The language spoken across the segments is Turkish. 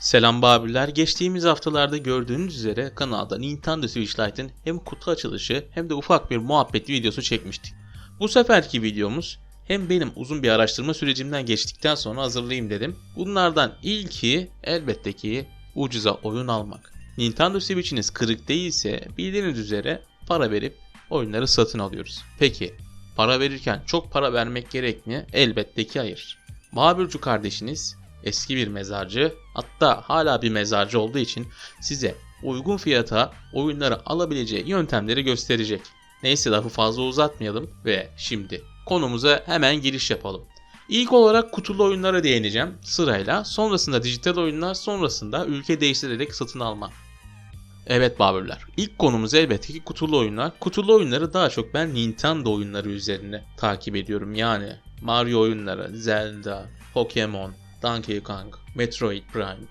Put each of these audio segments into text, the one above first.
Selam Babiler. Geçtiğimiz haftalarda gördüğünüz üzere kanalda Nintendo Switch Lite'ın hem kutu açılışı hem de ufak bir muhabbetli videosu çekmiştik. Bu seferki videomuz hem benim uzun bir araştırma sürecimden geçtikten sonra hazırlayayım dedim. Bunlardan ilki elbette ki ucuza oyun almak. Nintendo Switch'iniz kırık değilse bildiğiniz üzere para verip oyunları satın alıyoruz. Peki para verirken çok para vermek gerek mi? Elbette ki hayır. Babürcü kardeşiniz eski bir mezarcı hatta hala bir mezarcı olduğu için size uygun fiyata oyunları alabileceği yöntemleri gösterecek. Neyse lafı fazla uzatmayalım ve şimdi konumuza hemen giriş yapalım. İlk olarak kutulu oyunlara değineceğim sırayla. Sonrasında dijital oyunlar, sonrasında ülke değiştirerek satın alma. Evet Babürler. İlk konumuz elbette ki kutulu oyunlar. Kutulu oyunları daha çok ben Nintendo oyunları üzerine takip ediyorum. Yani Mario oyunları, Zelda, Pokemon, Donkey Kong, Metroid Prime.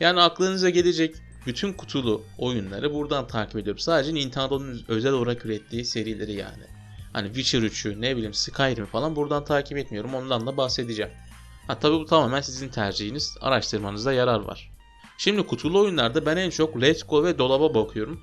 Yani aklınıza gelecek bütün kutulu oyunları buradan takip ediyorum. Sadece Nintendo'nun özel olarak ürettiği serileri yani. Hani Witcher 3'ü, ne bileyim Skyrim'i falan buradan takip etmiyorum. Ondan da bahsedeceğim. Ha tabii bu tamamen sizin tercihiniz. Araştırmanızda yarar var. Şimdi kutulu oyunlarda ben en çok Let's Go ve Dolaba bakıyorum.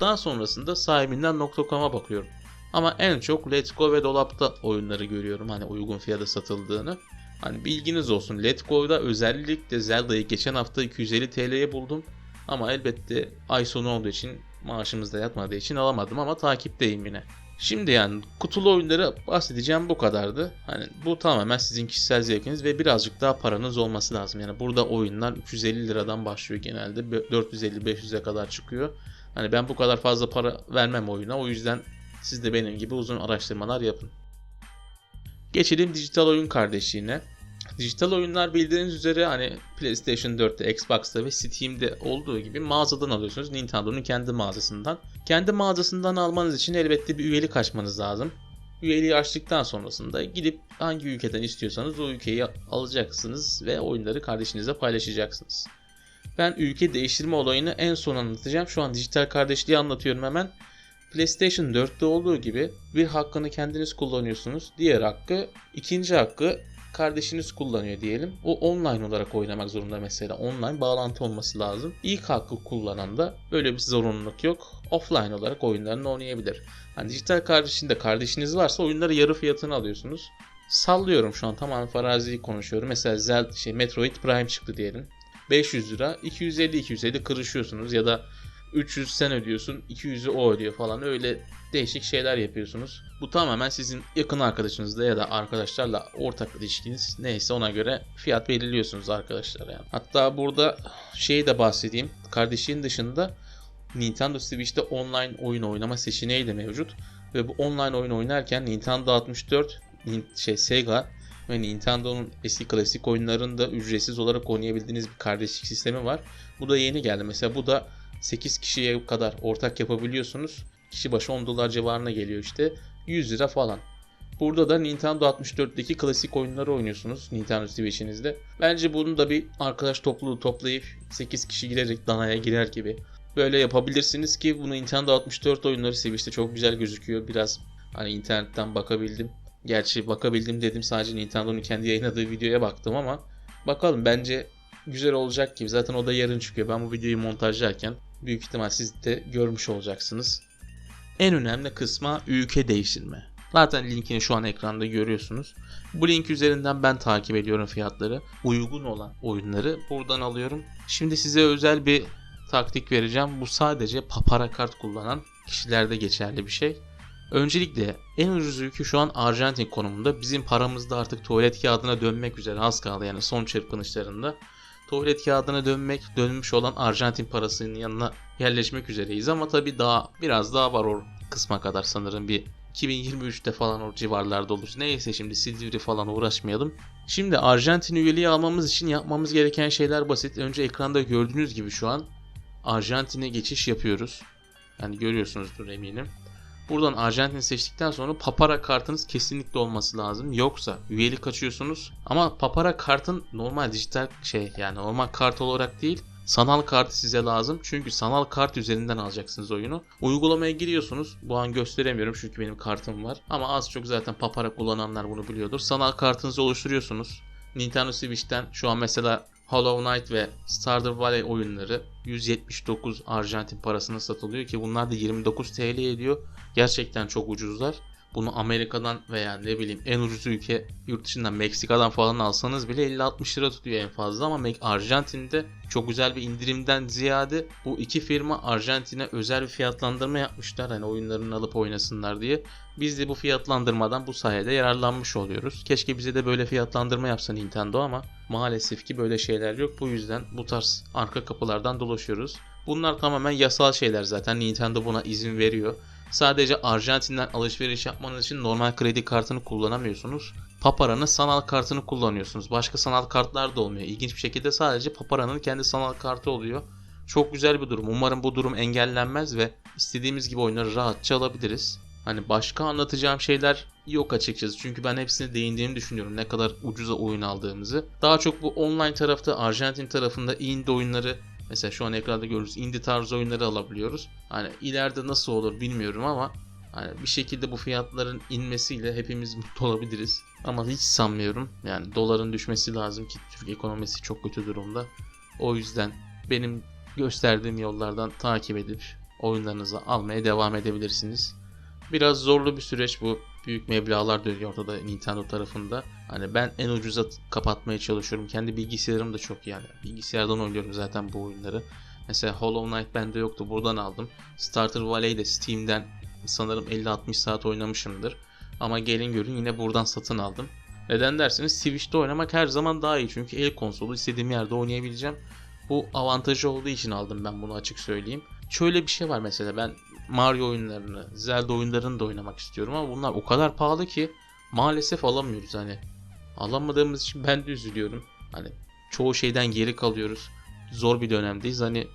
Daha, sonrasında sahibinden.com'a bakıyorum. Ama en çok Let's Go ve Dolap'ta oyunları görüyorum hani uygun fiyata satıldığını. Hani bilginiz olsun Let's Go'da özellikle Zelda'yı geçen hafta 250 TL'ye buldum. Ama elbette ay sonu olduğu için maaşımız da yatmadığı için alamadım ama takipteyim yine. Şimdi yani kutulu oyunları bahsedeceğim bu kadardı. Hani bu tamamen sizin kişisel zevkiniz ve birazcık daha paranız olması lazım. Yani burada oyunlar 350 liradan başlıyor genelde. 450-500'e kadar çıkıyor. Hani ben bu kadar fazla para vermem oyuna. O yüzden siz de benim gibi uzun araştırmalar yapın. Geçelim dijital oyun kardeşliğine. Dijital oyunlar bildiğiniz üzere hani PlayStation 4'te, Xbox'ta ve Steam'de olduğu gibi mağazadan alıyorsunuz. Nintendo'nun kendi mağazasından. Kendi mağazasından almanız için elbette bir üyelik açmanız lazım. Üyeliği açtıktan sonrasında gidip hangi ülkeden istiyorsanız o ülkeyi alacaksınız ve oyunları kardeşinizle paylaşacaksınız. Ben ülke değiştirme olayını en son anlatacağım. Şu an dijital kardeşliği anlatıyorum hemen. PlayStation 4'te olduğu gibi bir hakkını kendiniz kullanıyorsunuz. Diğer hakkı, ikinci hakkı kardeşiniz kullanıyor diyelim. O online olarak oynamak zorunda mesela. Online bağlantı olması lazım. İlk hakkı kullanan da böyle bir zorunluluk yok. Offline olarak oyunlarını oynayabilir. Hani dijital kardeşinde kardeşiniz varsa oyunları yarı fiyatına alıyorsunuz. Sallıyorum şu an tamamen farazi konuşuyorum. Mesela Zelda şey Metroid Prime çıktı diyelim. 500 lira 250 250 kırışıyorsunuz ya da 300 sen ödüyorsun 200'ü o ödüyor falan öyle değişik şeyler yapıyorsunuz. Bu tamamen sizin yakın arkadaşınızla ya da arkadaşlarla ortak ilişkiniz neyse ona göre fiyat belirliyorsunuz arkadaşlar yani. Hatta burada şeyi de bahsedeyim. Kardeşin dışında Nintendo Switch'te online oyun oynama seçeneği de mevcut. Ve bu online oyun oynarken Nintendo 64 şey Sega ve Nintendo'nun eski klasik oyunlarını da ücretsiz olarak oynayabildiğiniz bir kardeşlik sistemi var. Bu da yeni geldi. Mesela bu da 8 kişiye kadar ortak yapabiliyorsunuz. Kişi başı 10 dolar civarına geliyor işte. 100 lira falan. Burada da Nintendo 64'teki klasik oyunları oynuyorsunuz Nintendo Switch'inizde. Bence bunu da bir arkadaş topluluğu toplayıp 8 kişi girerek danaya girer gibi. Böyle yapabilirsiniz ki bunu Nintendo 64 oyunları Switch'te çok güzel gözüküyor. Biraz hani internetten bakabildim. Gerçi bakabildim dedim sadece Nintendo'nun kendi yayınladığı videoya baktım ama bakalım bence güzel olacak gibi. Zaten o da yarın çıkıyor. Ben bu videoyu montajlarken büyük ihtimal siz de görmüş olacaksınız. En önemli kısma ülke değiştirme. Zaten linkini şu an ekranda görüyorsunuz. Bu link üzerinden ben takip ediyorum fiyatları. Uygun olan oyunları buradan alıyorum. Şimdi size özel bir taktik vereceğim. Bu sadece papara kart kullanan kişilerde geçerli bir şey. Öncelikle en ucuz ülke şu an Arjantin konumunda. Bizim paramızda artık tuvalet kağıdına dönmek üzere az kaldı yani son çırpınışlarında tuvalet kağıdına dönmek, dönmüş olan Arjantin parasının yanına yerleşmek üzereyiz ama tabii daha biraz daha var o kısma kadar sanırım bir 2023'te falan o civarlarda olur. Neyse şimdi Silivri falan uğraşmayalım. Şimdi Arjantin üyeliği almamız için yapmamız gereken şeyler basit. Önce ekranda gördüğünüz gibi şu an Arjantin'e geçiş yapıyoruz. Yani görüyorsunuzdur eminim. Buradan Arjantin seçtikten sonra Papara kartınız kesinlikle olması lazım. Yoksa üyelik açıyorsunuz. Ama Papara kartın normal dijital şey yani normal kart olarak değil sanal kartı size lazım. Çünkü sanal kart üzerinden alacaksınız oyunu. Uygulamaya giriyorsunuz. Bu an gösteremiyorum çünkü benim kartım var. Ama az çok zaten Papara kullananlar bunu biliyordur. Sanal kartınızı oluşturuyorsunuz. Nintendo Switch'ten şu an mesela Hollow Knight ve Stardew Valley oyunları 179 Arjantin parasına satılıyor ki bunlar da 29 TL ediyor. Gerçekten çok ucuzlar. Bunu Amerika'dan veya ne bileyim en ucuz ülke yurt dışından Meksika'dan falan alsanız bile 50-60 lira tutuyor en fazla ama Arjantin'de çok güzel bir indirimden ziyade bu iki firma Arjantin'e özel bir fiyatlandırma yapmışlar. Hani oyunlarını alıp oynasınlar diye. Biz de bu fiyatlandırmadan bu sayede yararlanmış oluyoruz. Keşke bize de böyle fiyatlandırma yapsa Nintendo ama maalesef ki böyle şeyler yok. Bu yüzden bu tarz arka kapılardan dolaşıyoruz. Bunlar tamamen yasal şeyler zaten. Nintendo buna izin veriyor. Sadece Arjantin'den alışveriş yapmanız için normal kredi kartını kullanamıyorsunuz. Papara'nın sanal kartını kullanıyorsunuz. Başka sanal kartlar da olmuyor. İlginç bir şekilde sadece Papara'nın kendi sanal kartı oluyor. Çok güzel bir durum. Umarım bu durum engellenmez ve istediğimiz gibi oyunları rahatça alabiliriz. Hani başka anlatacağım şeyler yok açıkçası. Çünkü ben hepsine değindiğimi düşünüyorum. Ne kadar ucuza oyun aldığımızı. Daha çok bu online tarafta Arjantin tarafında indie oyunları Mesela şu an ekranda görüyoruz indie tarzı oyunları alabiliyoruz. Hani ileride nasıl olur bilmiyorum ama hani bir şekilde bu fiyatların inmesiyle hepimiz mutlu olabiliriz. Ama hiç sanmıyorum. Yani doların düşmesi lazım ki Türk ekonomisi çok kötü durumda. O yüzden benim gösterdiğim yollardan takip edip oyunlarınızı almaya devam edebilirsiniz. Biraz zorlu bir süreç bu. Büyük meblağlar dönüyor ortada Nintendo tarafında. Hani ben en ucuza kapatmaya çalışıyorum. Kendi bilgisayarım da çok yani. Bilgisayardan oynuyorum zaten bu oyunları. Mesela Hollow Knight bende yoktu. Buradan aldım. Starter Valley de Steam'den sanırım 50-60 saat oynamışımdır. Ama gelin görün yine buradan satın aldım. Neden derseniz Switch'te oynamak her zaman daha iyi. Çünkü el konsolu istediğim yerde oynayabileceğim. Bu avantajı olduğu için aldım ben bunu açık söyleyeyim. Şöyle bir şey var mesela ben Mario oyunlarını, Zelda oyunlarını da oynamak istiyorum ama bunlar o kadar pahalı ki maalesef alamıyoruz hani. Alamadığımız için ben de üzülüyorum. Hani çoğu şeyden geri kalıyoruz. Zor bir dönemdeyiz. Hani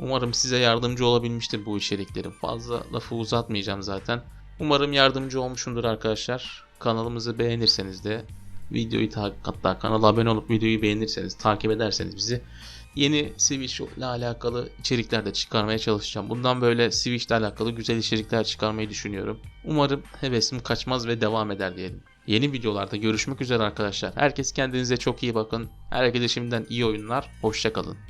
umarım size yardımcı olabilmiştir bu içeriklerim. Fazla lafı uzatmayacağım zaten. Umarım yardımcı olmuşumdur arkadaşlar. Kanalımızı beğenirseniz de videoyu hatta kanala abone olup videoyu beğenirseniz takip ederseniz bizi yeni Switch ile alakalı içerikler de çıkarmaya çalışacağım. Bundan böyle Switch ile alakalı güzel içerikler çıkarmayı düşünüyorum. Umarım hevesim kaçmaz ve devam eder diyelim. Yeni videolarda görüşmek üzere arkadaşlar. Herkes kendinize çok iyi bakın. Herkese şimdiden iyi oyunlar. Hoşçakalın.